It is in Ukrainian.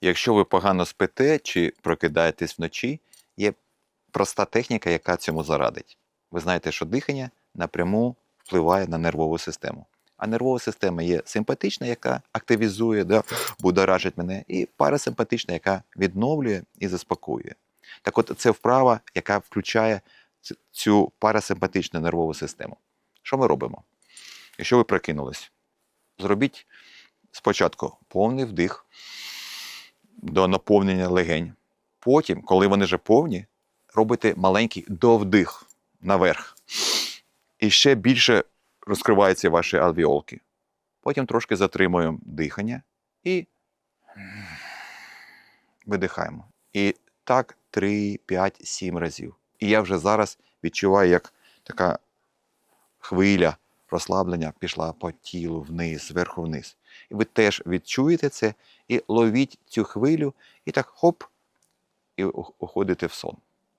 Якщо ви погано спите чи прокидаєтесь вночі, є проста техніка, яка цьому зарадить. Ви знаєте, що дихання напряму впливає на нервову систему. А нервова система є симпатична, яка активізує, да, будоражить мене, і парасимпатична, яка відновлює і заспокоює. Так от це вправа, яка включає цю парасимпатичну нервову систему. Що ми робимо? Якщо ви прокинулись, зробіть спочатку повний вдих до наповнення легень. Потім, коли вони вже повні, робите маленький довдих наверх. І ще більше розкриваються ваші альвіолки. Потім трошки затримуємо дихання і видихаємо. І так 3, 5, 7 разів. І я вже зараз відчуваю, як така хвиля розслаблення пішла по тілу вниз, зверху вниз. І ви теж відчуєте це і ловіть цю хвилю, і так хоп, і уходите в сон.